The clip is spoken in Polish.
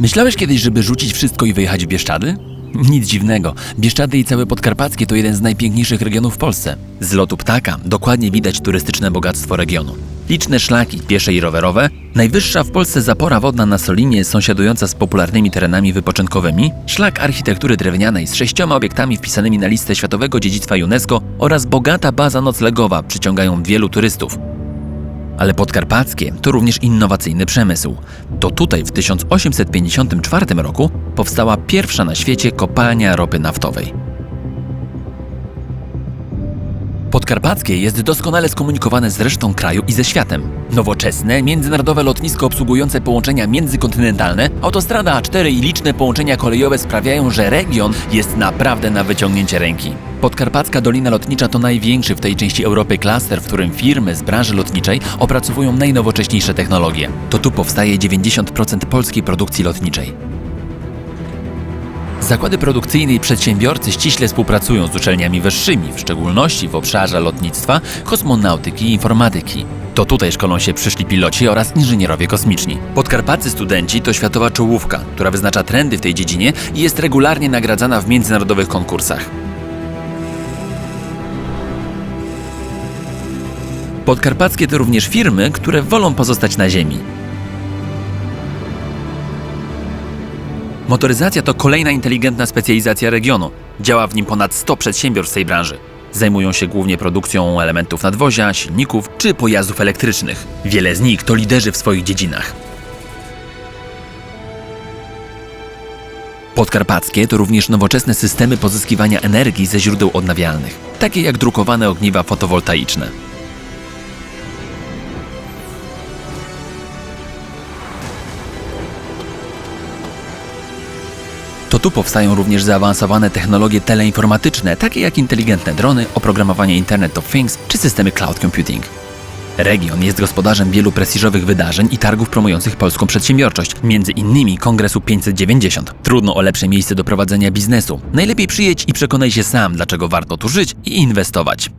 Myślałeś kiedyś, żeby rzucić wszystko i wyjechać w Bieszczady? Nic dziwnego. Bieszczady i całe Podkarpackie to jeden z najpiękniejszych regionów w Polsce. Z lotu ptaka dokładnie widać turystyczne bogactwo regionu. Liczne szlaki piesze i rowerowe, najwyższa w Polsce zapora wodna na Solinie sąsiadująca z popularnymi terenami wypoczynkowymi, szlak architektury drewnianej z sześcioma obiektami wpisanymi na listę Światowego Dziedzictwa UNESCO oraz bogata baza noclegowa przyciągają wielu turystów. Ale podkarpackie to również innowacyjny przemysł. To tutaj w 1854 roku powstała pierwsza na świecie kopalnia ropy naftowej. Podkarpackie jest doskonale skomunikowane z resztą kraju i ze światem. Nowoczesne, międzynarodowe lotnisko obsługujące połączenia międzykontynentalne, autostrada A4 i liczne połączenia kolejowe sprawiają, że region jest naprawdę na wyciągnięcie ręki. Podkarpacka Dolina Lotnicza to największy w tej części Europy klaster, w którym firmy z branży lotniczej opracowują najnowocześniejsze technologie. To tu powstaje 90% polskiej produkcji lotniczej. Zakłady produkcyjne i przedsiębiorcy ściśle współpracują z uczelniami wyższymi, w szczególności w obszarze lotnictwa, kosmonautyki i informatyki. To tutaj szkolą się przyszli piloci oraz inżynierowie kosmiczni. Podkarpaccy studenci to światowa czołówka, która wyznacza trendy w tej dziedzinie i jest regularnie nagradzana w międzynarodowych konkursach. Podkarpackie to również firmy, które wolą pozostać na ziemi. Motoryzacja to kolejna inteligentna specjalizacja regionu. Działa w nim ponad 100 przedsiębiorstw tej branży. Zajmują się głównie produkcją elementów nadwozia, silników czy pojazdów elektrycznych. Wiele z nich to liderzy w swoich dziedzinach. Podkarpackie to również nowoczesne systemy pozyskiwania energii ze źródeł odnawialnych, takie jak drukowane ogniwa fotowoltaiczne. Tu powstają również zaawansowane technologie teleinformatyczne, takie jak inteligentne drony, oprogramowanie Internet of Things czy systemy cloud computing. Region jest gospodarzem wielu prestiżowych wydarzeń i targów promujących polską przedsiębiorczość, między innymi Kongresu 590. Trudno o lepsze miejsce do prowadzenia biznesu. Najlepiej przyjedź i przekonaj się sam, dlaczego warto tu żyć i inwestować.